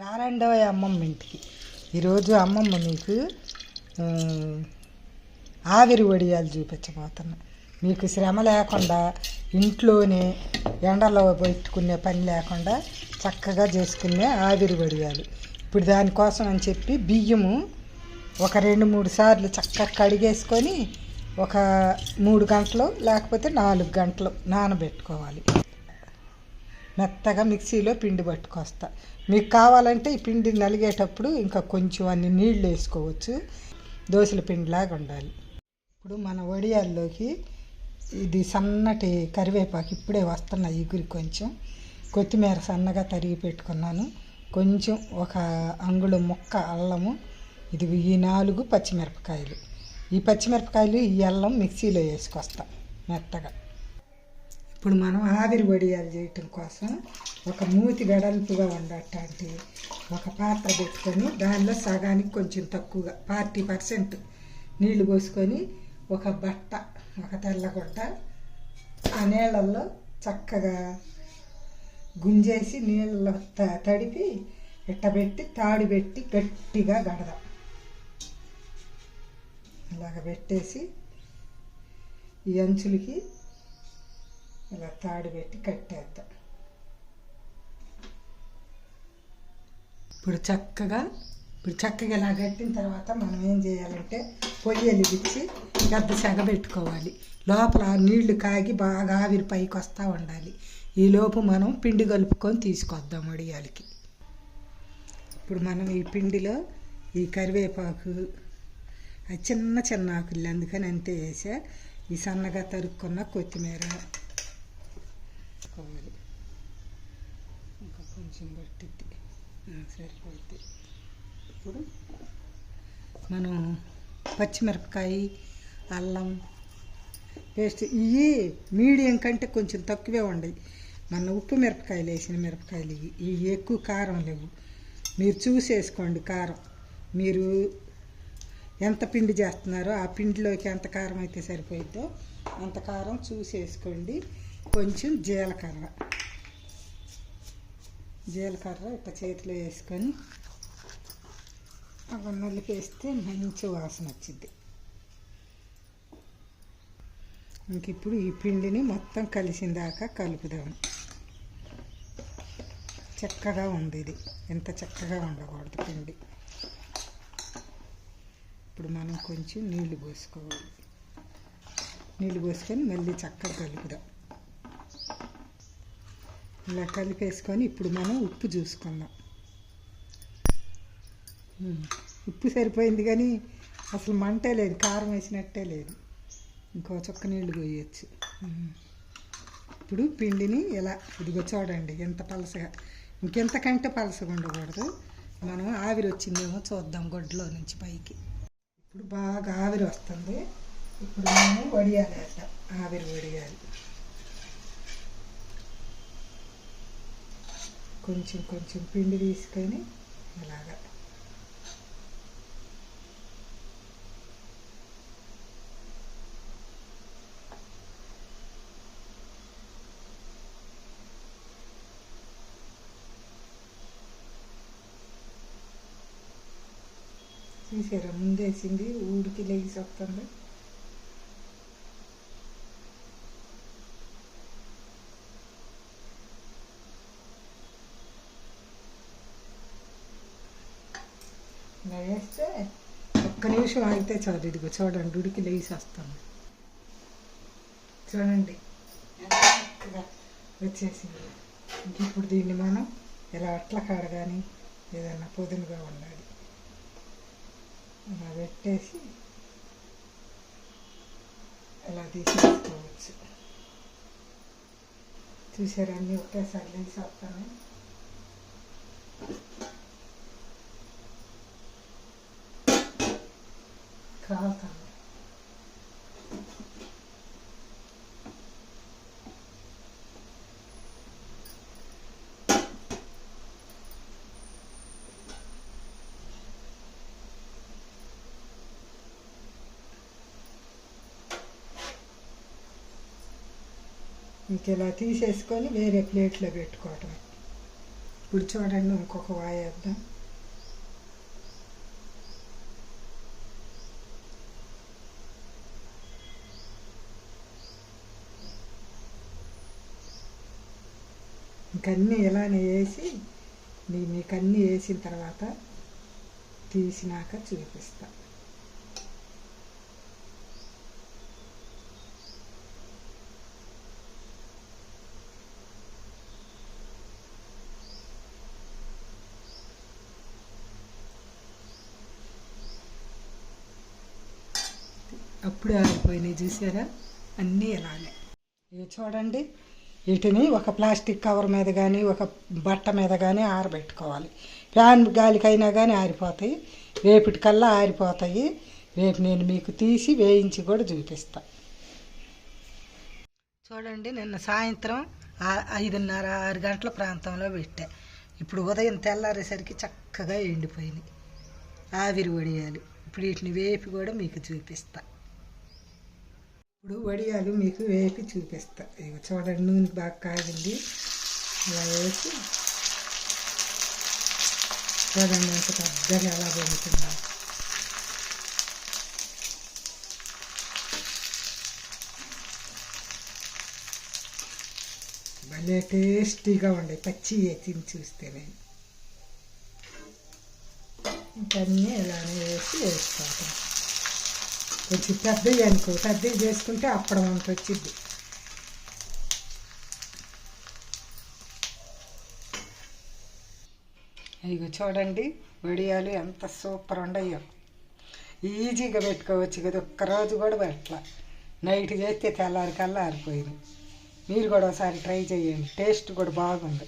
రారండో అమ్మమ్మ ఇంటికి. ఈరోజు అమ్మమ్మ మీకు ఆవిరి వడియాలు చూపించబోతున్నా. మీకు శ్రమ లేకుండా ఇంట్లోనే ఎండలో పెట్టుకునే పని లేకుండా చక్కగా చేసుకునే ఆవిరి వడియాలు. ఇప్పుడు దానికోసం అని చెప్పి బియ్యము ఒక రెండు మూడు సార్లు చక్కగా కడిగేసుకొని ఒక మూడు గంటలు లేకపోతే నాలుగు గంటలు నానబెట్టుకోవాలి. మెత్తగా మిక్సీలో పిండి పట్టుకొస్తా. మీకు కావాలంటే ఈ పిండి నలిగేటప్పుడు ఇంకా కొంచెం అన్ని నీళ్ళు వేసుకోవచ్చు. దోశల పిండిలాగా ఉండాలి. ఇప్పుడు మన వడియాల్లోకి ఇది సన్నటి కరివేపాకు ఇప్పుడే వస్తున్న ఇగురి కొంచెం. కొత్తిమీర సన్నగా తరిగి పెట్టుకున్నాను. కొంచెం ఒక అంగుళం ముక్క అల్లము ఇది ఈ నాలుగు పచ్చిమిరపకాయలు. ఈ పచ్చిమిరపకాయలు ఈ అల్లం మిక్సీలో వేసుకొస్తా మెత్తగా. ఇప్పుడు మనం ఆవిరి వడియాలు చేయటం కోసం ఒక మూతి వెడల్పుగా ఉండటానికి ఒక పాత్ర పెట్టుకొని దానిలో సగానికి కొంచెం తక్కువగా ఫార్టీ పర్సెంట్ నీళ్ళు పోసుకొని ఒక బట్ట ఒక తెల్లగొట్ట ఆ నీళ్ళల్లో చక్కగా గుంజేసి నీళ్ళలో త- తడిపి ఇట్టబెట్టి తాడు పెట్టి గట్టిగా గడదాం. ఇలాగ పెట్టేసి ఈ అంచులకి ఇలా తాడు పెట్టి కట్టేద్దాం. ఇప్పుడు చక్కగా ఇప్పుడు చక్కగా ఇలా కట్టిన తర్వాత మనం ఏం చేయాలంటే పొయ్యి వెలిగించి పెద్ద సెగ పెట్టుకోవాలి. లోపల నీళ్ళు కాగి బాగా ఆవిరి పైకి వస్తూ ఉండాలి. ఈ లోపు మనం పిండి కలుపుకొని తీసుకొద్దాం వడియాలకి. ఇప్పుడు మనం ఈ పిండిలో ఈ కరివేపాకు చిన్న చిన్న ఆకులు అందుకని అంతే వేసా. ఈ సన్నగా తరుక్కున్న కొత్తిమీర వేసుకోవాలి ఇంకా కొంచెం పట్టిద్ది. సరిపోద్ది ఇప్పుడు మనం పచ్చిమిరపకాయ అల్లం పేస్ట్ ఇవి మీడియం కంటే కొంచెం తక్కువే ఉండయి మన ఉప్పు మిరపకాయలు వేసిన మిరపకాయలు ఇవి. ఇవి ఎక్కువ కారం లేవు. మీరు చూసేసుకోండి కారం. మీరు ఎంత పిండి చేస్తున్నారో ఆ పిండిలోకి ఎంత కారం అయితే సరిపోయిద్దో అంత కారం చూసేసుకోండి. కొంచెం జీలకర్ర. జీలకర్ర ఇట్లా చేతిలో వేసుకొని అవి నలిపేస్తే మంచి వాసన వచ్చింది ఇంక ఇప్పుడు ఈ పిండిని మొత్తం కలిసిన దాకా కలుపుదాం. చక్కగా ఉంది ఇది. ఎంత చక్కగా ఉండకూడదు పిండి. ఇప్పుడు మనం కొంచెం నీళ్ళు పోసుకోవాలి. నీళ్ళు పోసుకొని మళ్ళీ చక్కగా కలుపుదాం. ఇలా కలిపేసుకొని ఇప్పుడు మనం ఉప్పు చూసుకుందాం. ఉప్పు సరిపోయింది కానీ అసలు మంటే లేదు కారం వేసినట్టే లేదు. ఇంకో చుక్క నీళ్ళు పోయచ్చు. ఇప్పుడు పిండిని ఇలా ఇదిగో చూడండి ఎంత పలసగా ఇంకెంతకంటే పలసగా ఉండకూడదు. మనం ఆవిరి వచ్చిందేమో చూద్దాం గొడ్డలో నుంచి పైకి. ఇప్పుడు బాగా ఆవిరి వస్తుంది. ఇప్పుడు మనం వడియాలి అంట ఆవిరి వడియాలి. కొంచెం కొంచెం పిండి తీసుకొని ఇలాగా చూసారా ముందేసింది ఊడికి లేచి వస్తుంది ఇలా వేస్తే ఒక్క నిమిషం ఆగితే చాలు ఇదిగో చూడండి ఉడికి లేచి చూడండి. వచ్చేసింది. ఇంక ఇప్పుడు దీన్ని మనం ఇలా అట్ల కాడ కానీ ఏదైనా పొదునుగా ఉండాలి. ఇలా పెట్టేసి ఇలా తీసేసుకోవచ్చు. చూసారా అన్నీ ఒకేసారి లేచి కాలుతాను ఇంక ఇలా తీసేసుకొని వేరే ప్లేట్లో పెట్టుకోవటం. ఇప్పుడు చూడండి ఇంకొక వాయేద్దాం ఇంకన్నీ ఇలానే వేసి మీ మీకు అన్నీ వేసిన తర్వాత తీసినాక చూపిస్తా. అప్పుడే ఆగిపోయినాయి చూసారా? అన్నీ ఇలానే. ఇవి చూడండి వీటిని ఒక ప్లాస్టిక్ కవర్ మీద కానీ ఒక బట్ట మీద కానీ ఆరబెట్టుకోవాలి. ఫ్యాన్ గాలికైనా కానీ ఆరిపోతాయి. రేపటికల్లా ఆరిపోతాయి. రేపు నేను మీకు తీసి వేయించి కూడా చూపిస్తా. చూడండి నిన్న సాయంత్రం ఐదున్నర ఆరు గంటల ప్రాంతంలో పెట్టా. ఇప్పుడు ఉదయం తెల్లారేసరికి చక్కగా ఎండిపోయినాయి. ఆవిరి వడియాలు. ఇప్పుడు వీటిని వేపి కూడా మీకు చూపిస్తా. ఇప్పుడు వడియాలు మీకు వేపి చూపిస్తా. ఇక చూడండి నూనె బాగా కాగింది. అలా వేసి చూడండి ఎంత పెద్దగా ఎలా పెరుగుతుందో భలే టేస్టీగా ఉండే పచ్చి తిని చూస్తేనే. ఇంకన్నీ ఇలానే వేసి వేసుకుంటాను కొంచెం పెద్దవి అనుకో పెద్దవి చేసుకుంటే అప్పడం అంత వచ్చింది ఇగో చూడండి వడియాలు ఎంత సూపర్ ఉండయో. ఈజీగా పెట్టుకోవచ్చు కదా ఒక్కరోజు కూడా పెట్టాల. నైట్ చేస్తే తెల్లారికల్లా ఆరిపోయింది మీరు కూడా ఒకసారి ట్రై చేయండి టేస్ట్ కూడా బాగుంది.